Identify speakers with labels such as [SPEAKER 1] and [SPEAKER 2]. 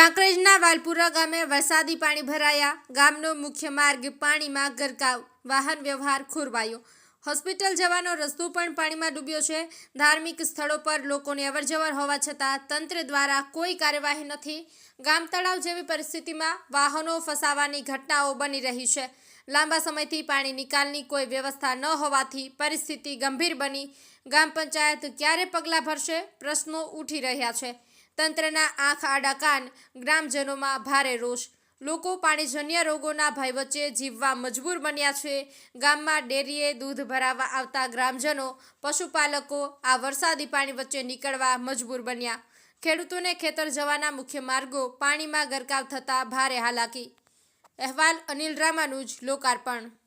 [SPEAKER 1] પ્રાંતિજના વાલપુરા ગામે વરસાદી પાણી ભરાયા. ગામનો મુખ્ય માર્ગ પાણીમાં ગરકાવ. વાહન વ્યવહાર ખોરવાયો. હોસ્પિટલ જવાનો રસ્તો પણ પાણીમાં ડૂબ્યો છે. ધાર્મિક સ્થળો પર લોકોની અવરજવર હોવા છતાં તંત્ર દ્વારા કોઈ કાર્યવાહી નથી. ગામ તળાવ જેવી પરિસ્થિતિમાં વાહનો ફસાવાની ઘટનાઓ બની રહી છે. લાંબા સમયથી પાણી નિકાલની કોઈ વ્યવસ્થા ન હોવાથી પરિસ્થિતિ ગંભીર બની. ગામ પંચાયત ક્યારે પગલાં ભરશે? પ્રશ્નો ઉઠી રહ્યા છે. તંત્રના આંખ આડા કાન ગ્રામજનોમાં ભારે રોષ. લોકો પાણીજન્ય રોગોના ભય વચ્ચે જીવવા મજબૂર બન્યા છે. ગામમાં ડેરીએ દૂધ ભરાવવા આવતા ગ્રામજનો, પશુપાલકો આ વરસાદી પાણી વચ્ચે નીકળવા મજબૂર બન્યા. ખેડૂતોને ખેતર જવાના મુખ્ય માર્ગો પાણીમાં ગરકાવ થતા ભારે હાલાકી. અહેવાલ અનિલ રામાનુજ, લોકાર્પણ.